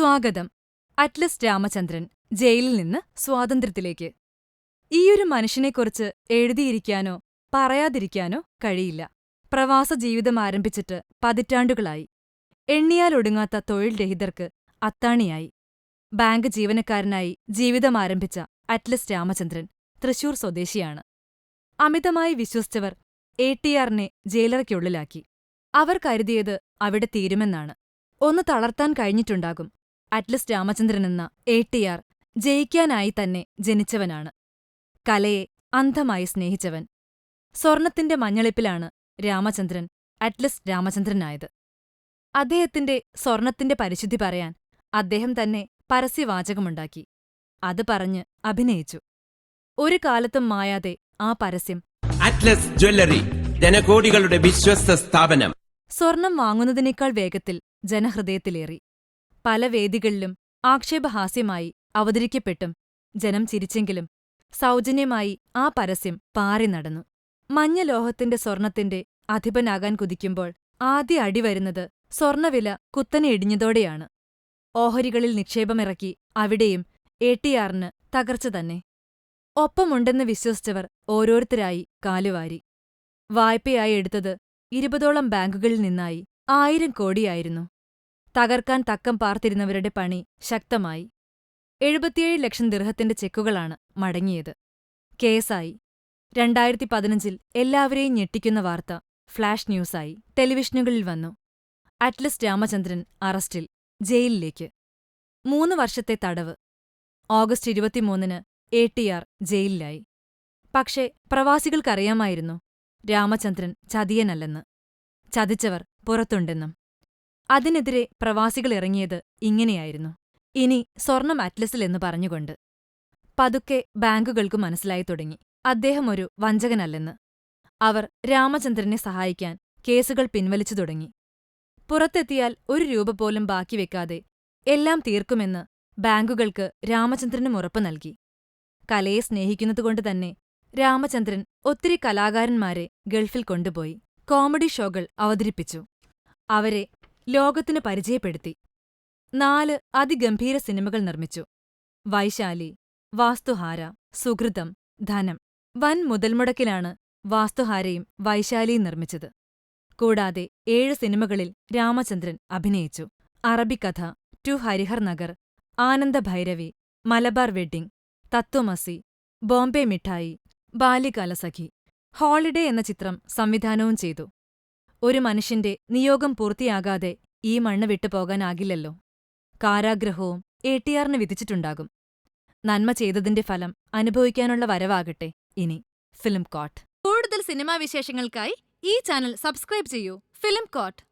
സ്വാഗതം. അറ്റ്ലസ് രാമചന്ദ്രൻ ജയിലിൽ നിന്ന് സ്വാതന്ത്ര്യത്തിലേക്ക്. ഈയൊരു മനുഷ്യനെക്കുറിച്ച് എഴുതിയിരിക്കാനോ പറയാതിരിക്കാനോ കഴിയില്ല. പ്രവാസ ജീവിതം ആരംഭിച്ചിട്ട് പതിറ്റാണ്ടുകളായി. എണ്ണിയാലൊടുങ്ങാത്ത തൊഴിൽ രഹിതർക്ക് അത്താണിയായി. ബാങ്ക് ജീവനക്കാരനായി ജീവിതം ആരംഭിച്ച അറ്റ്ലസ് രാമചന്ദ്രൻ തൃശൂർ സ്വദേശിയാണ്. അമിതമായി വിശ്വസിച്ചവർ എ ടി ആറിനെ ജയിലറയ്ക്കുള്ളിലാക്കി. അവർ കരുതിയത് അവിടെ തീരുമെന്നാണ്. ഒന്ന് തളർത്താൻ കഴിഞ്ഞിട്ടുണ്ടാകും. അറ്റ്ലസ് രാമചന്ദ്രനെന്ന എ ടി ആർ ജയിക്കാനായി തന്നെ ജനിച്ചവനാണ്. കലയെ അന്ധമായി സ്നേഹിച്ചവൻ. സ്വർണത്തിന്റെ മഞ്ഞളിപ്പിലാണ് രാമചന്ദ്രൻ അറ്റ്ലസ് രാമചന്ദ്രനായത്. അദ്ദേഹത്തിന്റെ സ്വർണത്തിന്റെ പരിശുദ്ധി പറയാൻ അദ്ദേഹം തന്നെ പരസ്യവാചകമുണ്ടാക്കി. അത് പറഞ്ഞ് അഭിനയിച്ചു. ഒരു കാലത്തും മായാതെ ആ പരസ്യം അറ്റ്ലസ് ജ്വല്ലറി ജനകോടികളുടെ വിശ്വസ്ത സ്ഥാപനം. സ്വർണം വാങ്ങുന്നതിനേക്കാൾ വേഗത്തിൽ ജനഹൃദയത്തിലേറി. പല വേദികളിലും ആക്ഷേപഹാസ്യമായി അവതരിക്കപ്പെട്ടും ജനം ചിരിച്ചെങ്കിലും സൗജന്യമായി ആ പരസ്യം പാറി നടന്നു. മഞ്ഞലോഹത്തിന്റെ സ്വർണത്തിന്റെ അധിപനാകാൻ കുതിക്കുമ്പോൾ ആദ്യ അടി വരുന്നത് സ്വർണവില കുത്തനെ ഇടിഞ്ഞതോടെയാണ്. ഓഹരികളിൽ നിക്ഷേപമിറക്കി അവിടെയും എ ടി ആറിന് തകർച്ച തന്നെ. ഒപ്പമുണ്ടെന്ന് വിശ്വസിച്ചവർ ഓരോരുത്തരായി കാലുവാരി. വായ്പയായി എടുത്തത് ഇരുപതോളം ബാങ്കുകളിൽ നിന്നായി ആയിരം കോടിയായിരുന്നു. തകർക്കാൻ തക്കം പാർത്തിരുന്നവരുടെ പണി ശക്തമായി. എഴുപത്തിയേഴ് ലക്ഷം ദിർഹത്തിന്റെ ചെക്കുകളാണ് മടങ്ങിയത്. കേസായി. രണ്ടായിരത്തി പതിനഞ്ചിൽ എല്ലാവരെയും ഞെട്ടിക്കുന്ന വാർത്ത ഫ്ലാഷ് ന്യൂസായി. ടെലിവിഷനുകളിൽ വന്നു. അറ്റ്ലസ് രാമചന്ദ്രൻ അറസ്റ്റിൽ ജയിലിലേക്ക്. മൂന്ന് വർഷത്തെ തടവ്. ഓഗസ്റ്റ് ഇരുപത്തിമൂന്നിന് എ ടി ആർ ജയിലിലായി. പക്ഷേ പ്രവാസികൾക്കറിയാമായിരുന്നു രാമചന്ദ്രൻ ചതിയനല്ലെന്ന്. ചതിച്ചവർ പുറത്തുണ്ടെന്നും. അതിനെതിരെ പ്രവാസികൾ ഇറങ്ങിയത് ഇങ്ങനെയായിരുന്നു. ഇനി സ്വർണം അറ്റ്ലസിൽ എന്ന് പറഞ്ഞുകൊണ്ട്. പതുക്കെ ബാങ്കുകൾക്ക് മനസ്സിലായി തുടങ്ങി. അദ്ദേഹം ഒരു വഞ്ചകനല്ലെന്ന്. അവർ രാമചന്ദ്രനെ സഹായിക്കാൻ കേസുകൾ പിൻവലിച്ചു തുടങ്ങി. പുറത്തെത്തിയാൽ ഒരു രൂപ പോലും ബാക്കി വെക്കാതെ എല്ലാം തീർക്കുമെന്ന് ബാങ്കുകൾക്ക് രാമചന്ദ്രനും ഉറപ്പ് നൽകി. കലയെ സ്നേഹിക്കുന്നതുകൊണ്ട് തന്നെ രാമചന്ദ്രൻ ഒത്തിരി കലാകാരന്മാരെ ഗൾഫിൽ കൊണ്ടുപോയി. കോമഡി ഷോകൾ അവതരിപ്പിച്ചു. അവരെ ലോകത്തിന് പരിചയപ്പെടുത്തി. നാല് അതിഗംഭീര സിനിമകൾ നിർമ്മിച്ചു. വൈശാലി വാസ്തുഹാര സുഹൃതം ധനം. വൻ മുതൽമുടക്കിലാണ് വാസ്തുഹാരയും വൈശാലിയും നിർമ്മിച്ചത്. കൂടാതെ ഏഴ് സിനിമകളിൽ രാമചന്ദ്രൻ അഭിനയിച്ചു. അറബിക്കഥ ടു ഹരിഹർ നഗർ ആനന്ദഭൈരവി മലബാർ വെഡ്ഡിംഗ് തത്വമസി ബോംബെ മിഠായി ബാല്യകാലസഖി ഹോളിഡേ എന്ന ചിത്രം സംവിധാനവും ചെയ്തു. ഒരു മനുഷ്യന്റെ നിയോഗം പൂർത്തിയാകാതെ ഈ മണ്ണ് വിട്ടുപോകാനാകില്ലല്ലോ. കാരാഗ്രഹവും എ ടി ആറിന് വിധിച്ചിട്ടുണ്ടാകും. നന്മ ചെയ്തതിന്റെ ഫലം അനുഭവിക്കാനുള്ള വരവാകട്ടെ ഇനി ഫിലിം കോട്ട്. കൂടുതൽ സിനിമാ വിശേഷങ്ങൾക്കായി ഈ ചാനൽ സബ്സ്ക്രൈബ് ചെയ്യൂ. Film coat.